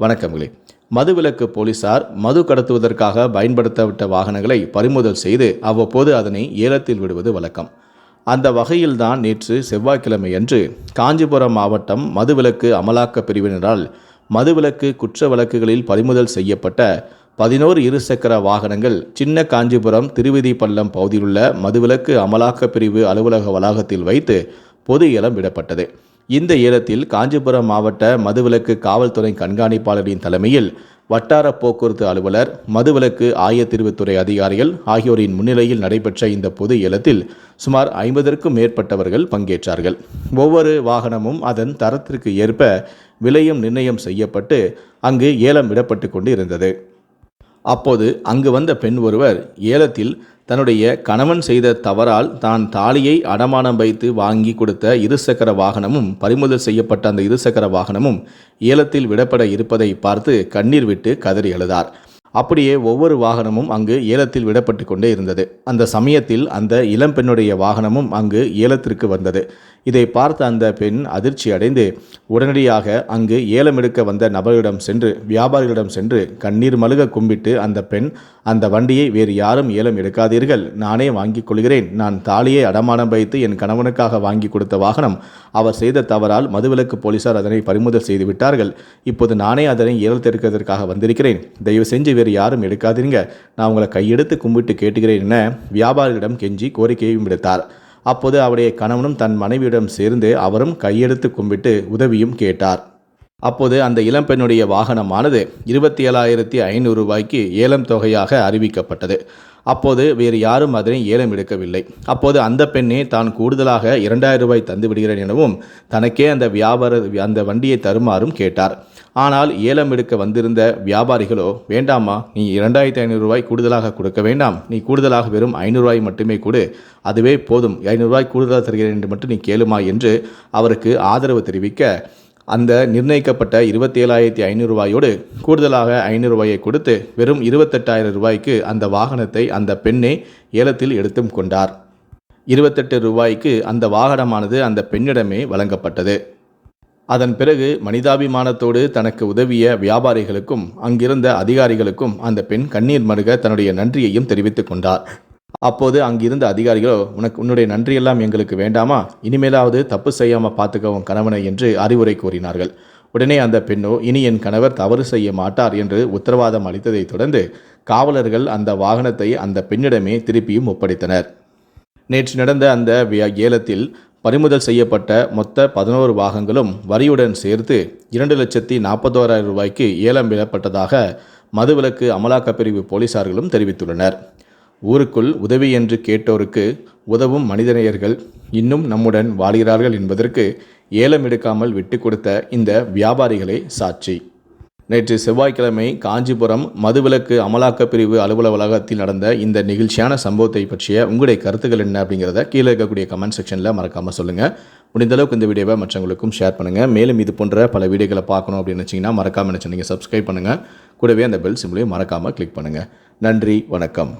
வணக்கங்களே. மதுவிலக்கு போலீசார் மது கடத்துவதற்காக பயன்படுத்தப்பட்ட வாகனங்களை பறிமுதல் செய்து அவ்வப்போது அதனை ஏலத்தில் விடுவது வழக்கம். அந்த வகையில்தான் நேற்று செவ்வாய்க்கிழமையன்று காஞ்சிபுரம் மாவட்டம் மதுவிலக்கு அமலாக்கப் பிரிவினரால் மதுவிலக்கு குற்ற வழக்குகளில் பறிமுதல் செய்யப்பட்ட பதினோரு இருசக்கர வாகனங்கள் சின்ன காஞ்சிபுரம் திருவிதிப்பள்ளம் பகுதியிலுள்ள மதுவிலக்கு அமலாக்கப் பிரிவு அலுவலக வளாகத்தில் வைத்து பொது ஏலம் விடப்பட்டது. இந்த ஏலத்தில் காஞ்சிபுரம் மாவட்ட மதுவிலக்கு காவல்துறை கண்காணிப்பாளரின் தலைமையில் வட்டார போக்குவரத்து அலுவலர் மதுவிலக்கு ஆயத்தீர்வுத்துறை அதிகாரிகள் ஆகியோரின் முன்னிலையில் நடைபெற்ற இந்த பொது ஏலத்தில் சுமார் ஐம்பதற்கும் மேற்பட்டவர்கள் பங்கேற்றார்கள். ஒவ்வொரு வாகனமும் அதன் தரத்திற்கு ஏற்ப விலையும் நிர்ணயம் செய்யப்பட்டு அங்கு ஏலம் விடப்பட்டு கொண்டு இருந்தது அப்போது அங்கு வந்த பெண் ஒருவர் ஏலத்தில் தன்னுடைய கணவன் செய்த தவறால் தான் தாலியை அடமானம் வைத்து வாங்கி கொடுத்த இருசக்கர வாகனமும் பறிமுதல் செய்யப்பட்ட அந்த இருசக்கர வாகனமும் ஏலத்தில் விடப்பட இருப்பதை பார்த்து கண்ணீர் விட்டு கதறி எழுதார் அப்படியே ஒவ்வொரு வாகனமும் அங்கு ஏலத்தில் விடப்பட்டு கொண்டே இருந்தது. அந்த சமயத்தில் அந்த இளம்பெண்ணுடைய வாகனமும் அங்கு ஏலத்திற்கு வந்தது. இதை பார்த்த அந்த பெண் அதிர்ச்சி அடைந்து உடனடியாக அங்கு ஏலம் எடுக்க வந்த நபர்களிடம் சென்று வியாபாரிகளிடம் சென்று கண்ணீர் மழுக கும்பிட்டு அந்த பெண் அந்த வண்டியை வேறு யாரும் ஏலம் எடுக்காதீர்கள் நானே வாங்கிக் கொள்கிறேன். நான் தாலியை அடமானம் வைத்து என் கணவனுக்காக வாங்கி கொடுத்த வாகனம். அவர் செய்த தவறால் மதுவிலக்கு போலீசார் அதனை பறிமுதல் செய்து விட்டார்கள். இப்போது நானே அதனை ஏலத்தெடுக்கிறதற்காக வந்திருக்கிறேன். தயவு செஞ்சு வேறு யாரும் எடுக்காதீங்க நான் உங்களை கையெடுத்து கும்பிட்டு கேட்டுகிறேன் என வியாபாரிகளிடம் கெஞ்சி கோரிக்கையும் விடுத்தார். அப்போது அவருடைய கணவனும் தன் மனைவியிடம் சேர்ந்து அவரும் கையெடுத்து கும்பிட்டு உதவியும் கேட்டார். அப்போது அந்த இளம்பெண்ணுடைய வாகனமானது இருபத்தி ஏழாயிரத்தி ஐநூறு ரூபாய்க்கு ஏலம் தொகையாக அறிவிக்கப்பட்டது. அப்போது வேறு யாரும் அதனை ஏலம் எடுக்கவில்லை. அப்போது அந்த பெண்ணே தான் கூடுதலாக இரண்டாயிரம் ரூபாய் தந்து விடுகிறேன் எனவும் தனக்கே அந்த வியாபார அந்த வண்டியை தருமாறும் கேட்டார். ஆனால் ஏலம் எடுக்க வந்திருந்த வியாபாரிகளோ வேண்டாமா நீ இரண்டாயிரத்தி ஐநூறு ரூபாய் கூடுதலாக கொடுக்க வேண்டாம். நீ கூடுதலாக வெறும் ஐநூறுரூவாய் மட்டுமே கொடு. அதுவே போதும். ஐநூறுரூவாய் கூடுதலாக தருகிறேன் என்று மட்டும் நீ கேளுமா என்று அவருக்கு ஆதரவு தெரிவிக்க அந்த நிர்ணயிக்கப்பட்ட இருபத்தி ஏழாயிரத்தி கூடுதலாக ஐநூறு ரூபாயை கொடுத்து வெறும் இருபத்தெட்டாயிரம் ரூபாய்க்கு அந்த வாகனத்தை அந்த பெண்ணே ஏலத்தில் எடுத்தும் கொண்டார். இருபத்தெட்டு ரூபாய்க்கு அந்த வாகனமானது அந்த பெண்ணிடமே வழங்கப்பட்டது. அதன் பிறகு மனிதாபிமானத்தோடு தனக்கு உதவிய வியாபாரிகளுக்கும் அங்கிருந்த அதிகாரிகளுக்கும் அந்த பெண் கண்ணீர் மருக தன்னுடைய நன்றியையும் தெரிவித்துக் கொண்டார். அப்போது அங்கிருந்த அதிகாரிகளோ உனக்கு உன்னுடைய நன்றியெல்லாம் எங்களுக்கு வேண்டாமா? இனிமேலாவது தப்பு செய்யாமல் பார்த்துக்கவும் கணவனை என்று அறிவுரை கூறினார்கள். உடனே அந்த பெண்ணோ இனி என் கணவர் தவறு செய்ய மாட்டார் என்று உத்தரவாதம் அளித்ததைத் தொடர்ந்து காவலர்கள் அந்த வாகனத்தை அந்த பெண்ணிடமே திருப்பியும் ஒப்படைத்தனர். நேற்று நடந்த அந்த ஏலத்தில் பறிமுதல் செய்யப்பட்ட மொத்த பதினோரு வாகங்களும் வரியுடன் சேர்த்து இரண்டு லட்சத்தி நாற்பத்தோராயிரம் ரூபாய்க்கு ஏலம் விடப்பட்டதாக மதுவிலக்கு அமலாக்கப் பிரிவு போலீசார்களும் தெரிவித்துள்ளனர். ஊருக்குள் உதவி என்று கேட்டோருக்கு உதவும் மனிதநேயர்கள் இன்னும் நம்முடன் வாழ்கிறார்கள் என்பதற்கு ஏலம் எடுக்காமல் விட்டு கொடுத்த இந்த வியாபாரிகளே சாட்சி. நேற்று செவ்வாய்க்கிழமை காஞ்சிபுரம் மதுவிலக்கு அமலாக்கப் பிரிவு அலுவலக வளாகத்தில் நடந்த இந்த நிகழ்ச்சியான சம்பவத்தை பற்றிய உங்களுடைய கருத்துக்கள் என்ன அப்படிங்கிறத கீழே இருக்கக்கூடிய கமெண்ட் செக்ஷனில் மறக்காமல் சொல்லுங்கள் முடிந்தளவுக்கு இந்த வீடியோவை மற்றவங்களுக்கும் ஷேர் பண்ணுங்கள் மேலும் இது போன்ற பல வீடியோக்களை பார்க்கணும் அப்படின்னு நினச்சிங்கன்னா மறக்காமல் நினச்சி நீங்கள் சப்ஸ்கிரைப் பண்ணுங்கள் கூடவே அந்த பெல் சிம்லையும் மறக்காமல் கிளிக் பண்ணுங்கள் நன்றி வணக்கம்.